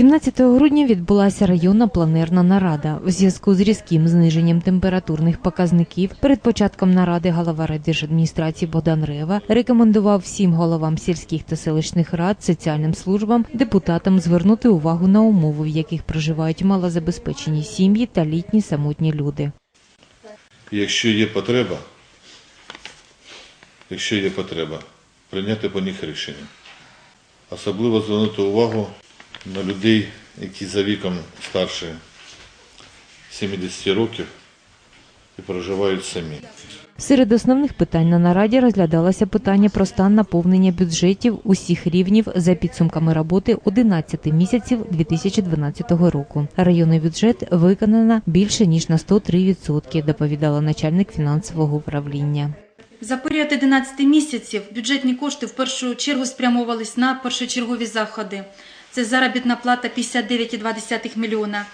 17 грудня відбулася районна планерна нарада. У зв'язку з різким зниженням температурних показників перед початком наради голова райдержадміністрації Богдан Рева рекомендував всім головам сільських та селищних рад, соціальним службам, депутатам звернути увагу на умови, в яких проживають малозабезпечені сім'ї та літні самотні люди. Якщо є потреба, якщо є потреба, прийняти по них рішення. Особливо звернути увагу на людей, які за віком старше 70 років і проживають самі. Серед основних питань на нараді розглядалося питання про стан наповнення бюджетів усіх рівнів за підсумками роботи 11 місяців 2012 року. Районний бюджет виконано більше ніж на 103%, доповідала начальник фінансового управління. За період 11 місяців бюджетні кошти в першу чергу спрямовувались на першочергові заходи. Це заробітна плата 59,2 мільйона,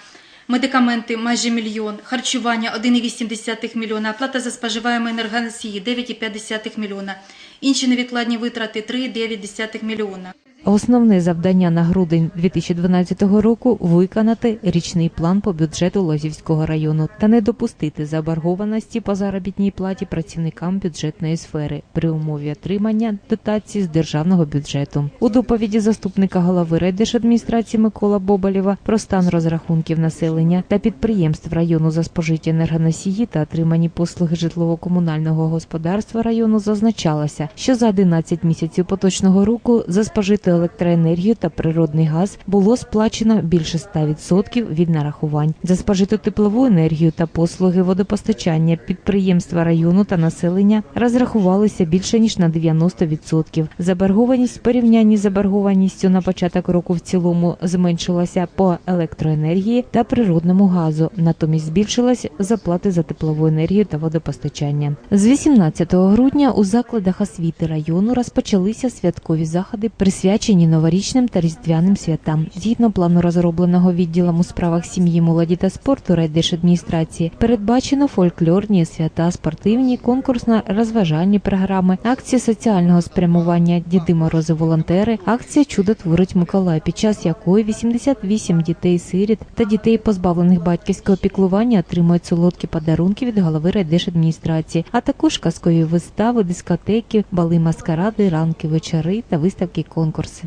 медикаменти майже мільйон, харчування 1,8 мільйона, оплата за споживаємо енергоносії 9,5 мільйона, інші невідкладні витрати 3,9 мільйона. Основне завдання на грудень 2012 року виконати річний план по бюджету Лозівського району та не допустити заборгованості по заробітній платі працівникам бюджетної сфери при умові отримання дотацій з державного бюджету. У доповіді заступника голови райдержадміністрації Микола Боболєва про стан розрахунків населення та підприємств району за спожиті енергоносії та отримані послуги житлово-комунального господарства району зазначалося, що за 11 місяців поточного року за спожиту електроенергію та природний газ було сплачено більше 100% від нарахувань. За спожиту теплову енергію та послуги водопостачання підприємства району та населення розрахувалися більше ніж на 90%. Заборгованість в порівнянні з заборгованістю на початок року в цілому зменшилася по електроенергії та природному газу. Натомість збільшилась заплати за теплову енергію та водопостачання. З 18 грудня у закладах освіти району розпочалися святкові заходи, присвячені новорічним та різдвяним святам. Згідно плану розробленого відділом у справах сім'ї, молоді та спорту райдержадміністрації, передбачено фольклорні свята, спортивні, конкурсно-розважальні програми, акції соціального спрямування Діди Морози волонтери, акція Чудо творить Миколай, під час якої 88 дітей-сиріт та дітей, позбавлених батьківського піклування, отримують солодкі подарунки від голови райдержадміністрації, а також казкові вистави, дискотеки, бали маскаради, ранки, вечори та виставки конкурси.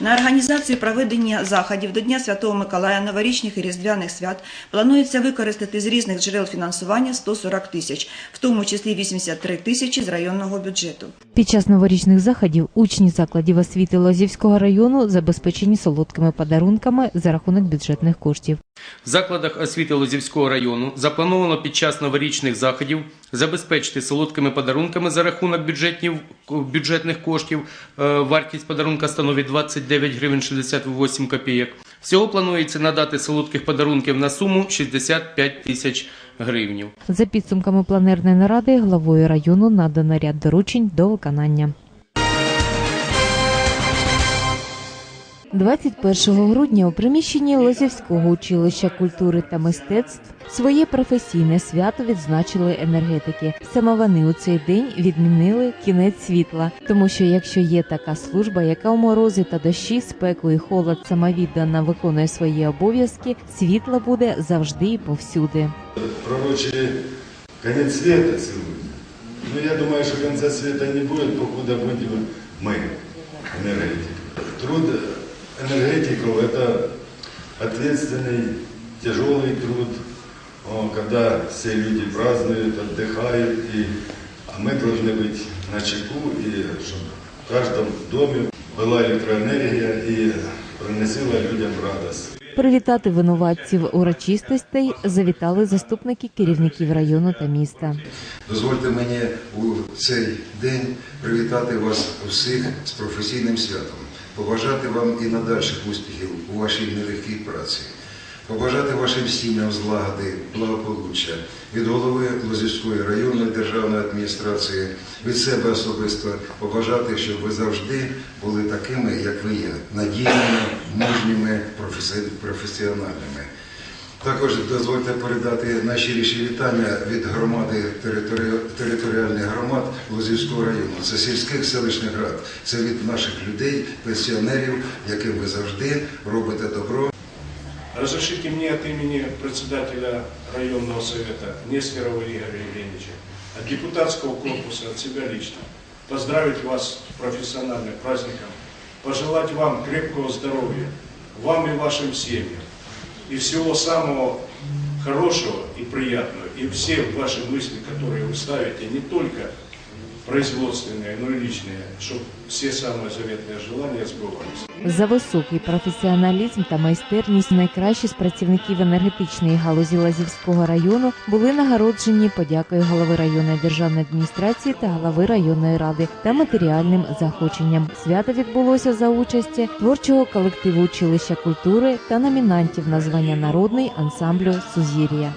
На організацію проведення заходів до Дня Святого Миколая, новорічних і різдвяних свят планується використати з різних джерел фінансування 140 тисяч, в тому числі 83 тисячі з районного бюджету. Під час новорічних заходів учні закладів освіти Лозівського району забезпечені солодкими подарунками за рахунок бюджетних коштів. В закладах освіти Лозівського району заплановано під час новорічних заходів забезпечити солодкими подарунками за рахунок бюджетів, бюджетних коштів. Е, Вартість подарунка становить 29 гривень 68 копійок. Всього планується надати солодких подарунків на суму 65 тисяч гривнів. За підсумками планерної наради главою району надано ряд доручень до виконання. 21 грудня у приміщенні Лозівського училища культури та мистецтв своє професійне свято відзначили енергетики. Саме вони у цей день відмінили кінець світла, тому що якщо є така служба, яка у морози та дощі, спеку і холод самовіддано виконує свої обов'язки, світло буде завжди і повсюди. пророчили конец света сегодня. Но я думаю, что конца света не будет, покуда будем мы, энергетики. Труд энергетиков – это ответственный, тяжелый труд, О, когда все люди празднуют, отдыхают, и, а мы должны быть на чеку, и чтобы в каждом доме была электроэнергия и приносила людям радость. Привітати винуватців урочистостей завітали заступники керівників району та міста. Дозвольте мені у цей день привітати вас усіх з професійним святом, побажати вам і надальших успіхів у вашій нелегкій праці, побажати вашим сім'ям злагоди, благополуччя. Від голови Лозівської районної державної адміністрації, від себе особисто побажати, щоб ви завжди були такими, як ви є, надійними, мужніми, професі- професіональними. Також дозвольте передати найщиріші вітання від громади територі- територіальних громад Лозівського району. Це сільських селищних рад. Це від наших людей, пенсіонерів, яким ви завжди робите добро. Разрешите мне от имени председателя районного совета Нестерова Игоря Евгеньевича, от депутатского корпуса, от себя лично, поздравить вас с профессиональным праздником, пожелать вам крепкого здоровья, вам и вашим семьям, и всего самого хорошего и приятного, и все ваши мысли, которые вы ставите, не только производственные, но и личные, чтобы все самые заветные желания сбывались. За високий професіоналізм та майстерність найкращі з працівників енергетичної галузі Лазівського району були нагороджені подякою голови районної державної адміністрації та голови районної ради та матеріальним захоченням. Свято відбулося за участі творчого колективу училища культури та номінантів на звання народний ансамблю Сузір'я.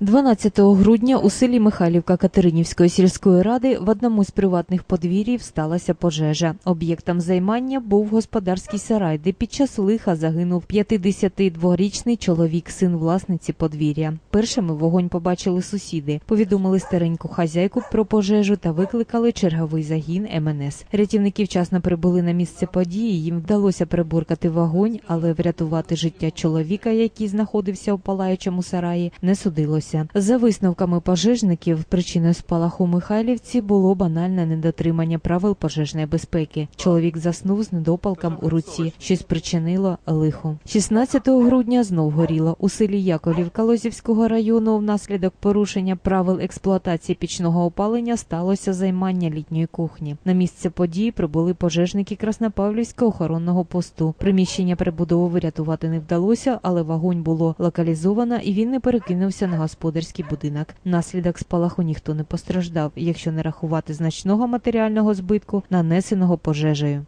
12 грудня у селі Михайлівка Катеринівської сільської ради в одному з приватних подвір'їв сталася пожежа. Об'єктом займання був господарський сарай, де під час лиха загинув 52-річний чоловік, син власниці подвір'я. Першими вогонь побачили сусіди, повідомили стареньку хазяйку про пожежу та викликали черговий загін МНС. Рятівники вчасно прибули на місце події. Їм вдалося приборкати вогонь, але врятувати життя чоловіка, який знаходився у палаючому сараї, не судилося. За висновками пожежників, причиною спалаху Михайлівці було банальне недотримання правил пожежної безпеки. Чоловік заснув з недопалком у руці, що спричинило лихо. 16 грудня знов горіло у селі Яковлівка Лозівського району. Внаслідок порушення правил експлуатації пічного опалення сталося займання літньої кухні. На місце події прибули пожежники Краснопавлівського охоронного посту. Приміщення прибудови врятувати не вдалося, але вогонь було локалізовано і він не перекинувся на господарський будинок. Наслідок спалаху ніхто не постраждав, якщо не рахувати значного матеріального збитку, нанесеного пожежею.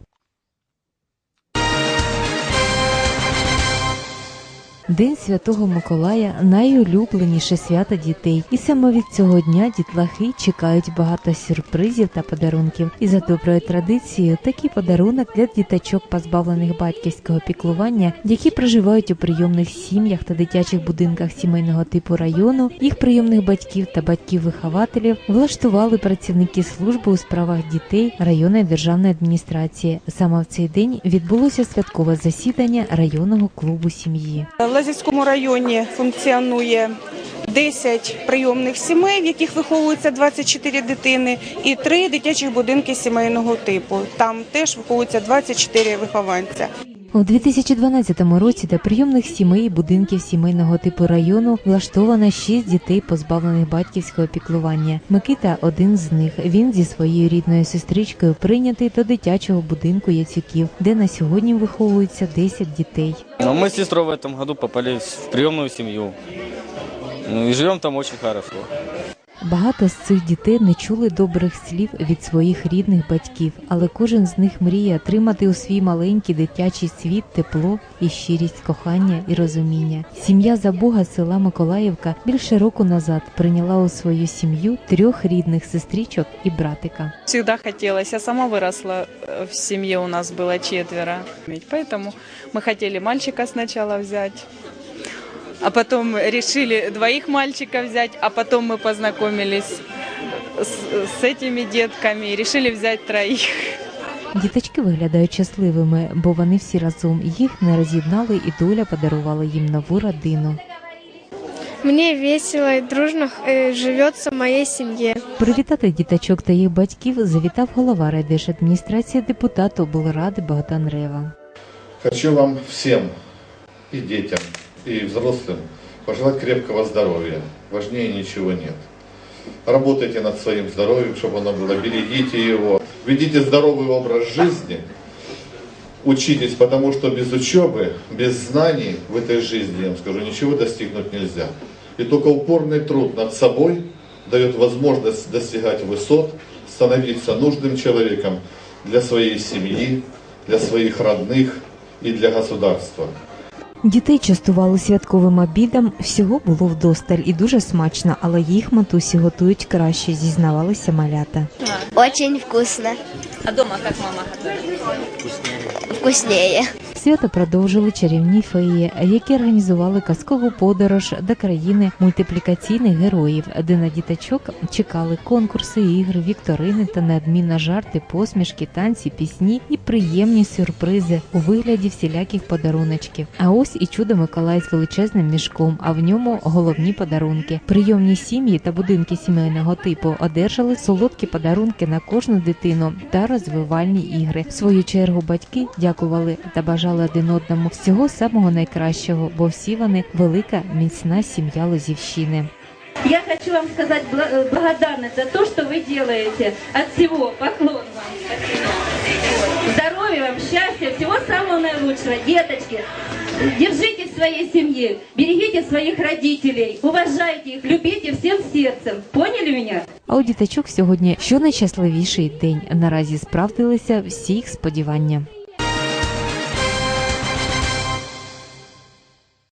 День Святого Миколая найулюбленіше свято дітей, і саме від цього дня дітлахи чекають багато сюрпризів та подарунків. І за доброю традицією такий подарунок для діточок, позбавлених батьківського піклування, які проживають у прийомних сім'ях та дитячих будинках сімейного типу району, їх прийомних батьків та батьків-вихователів влаштували працівники служби у справах дітей районної державної адміністрації. Саме в цей день відбулося святкове засідання районного клубу сім'ї. Лазівському районі функціонує 10 прийомних сімей, в яких виховується 24 дитини, і 3 дитячих будинки сімейного типу. Там теж виховується 24 вихованця. У 2012 році до прийомних сімей і будинків сімейного типу району влаштовано шість дітей, позбавлених батьківського піклування. Микита один з них. Він зі своєю рідною сестричкою прийнятий до дитячого будинку Яцюків, де на сьогодні виховується 10 дітей. Но мы с сестрой в этом году попали в приемную семью. Ну и живем там очень хорошо. Багато з цих дітей не чули добрих слів від своїх рідних батьків, але кожен з них мріє отримати у свій маленький дитячий світ тепло і щирість, кохання і розуміння. Сім'я Забога села Миколаївка більше року назад прийняла у свою сім'ю трьох рідних сестричок і братика. Всегда хотелось. Я сама выросла э, в семье, у нас было четверо. Поэтому мы хотели мальчика сначала взять. А потом решили двоих мальчиков взять, а потом мы познакомились с, с этими детками и решили взять троих. Діточки виглядають щасливими, бо вони всі разом їх не роз'єднали, і доля подарувала їм нову родину. Мне весело и дружно э, живется в моей семье. Привітати діточок та їх батьків завітав голова райдержадміністрації депутат облради Богдан Рева. Хочу вам всем, и детям, И взрослым, пожелать крепкого здоровья. Важнее ничего нет. Работайте над своим здоровьем, чтобы оно было, берегите его. Ведите здоровый образ жизни, учитесь, потому что без учебы, без знаний в этой жизни, я вам скажу, ничего достигнуть нельзя. И только упорный труд над собой дает возможность достигать высот, становиться нужным человеком для своей семьи, для своих родных и для государства. Дітей частували святковим обідом. Всього було вдосталь і дуже смачно, але їх матусі готують краще, зізнавалися малята. Очень вкусно. А дома як мама готує Вкуснее. Свято продовжили чарівні феї, які організували казкову подорож до країни мультиплікаційних героїв, де на діточок чекали конкурси, ігри, вікторини та неодмінно жарти, посмішки, танці, пісні і приємні сюрпризи у вигляді всіляких подаруночків. А ось і чудо Миколай з величезним мішком, а в ньому головні подарунки. Прийомні сім'ї та будинки сімейного типу одержали солодкі подарунки на кожну дитину та розвивальні ігри. В свою чергу батьки дякували та бажали один одному всього самого найкращого, бо всі вони велика міцна сім'я Лозівщини. Я хочу вам сказать бла- э, благодарность за то, что вы делаете. От всего поклон вам. Здоровья вам, счастья, всего самого наилучшего. Деточки, держитесь своей семьи, берегите своих родителей, уважайте их, любите всем сердцем. Поняли меня? А у діточок сьогодні що найщасливіший день. Наразі справдилися всі їх сподівання.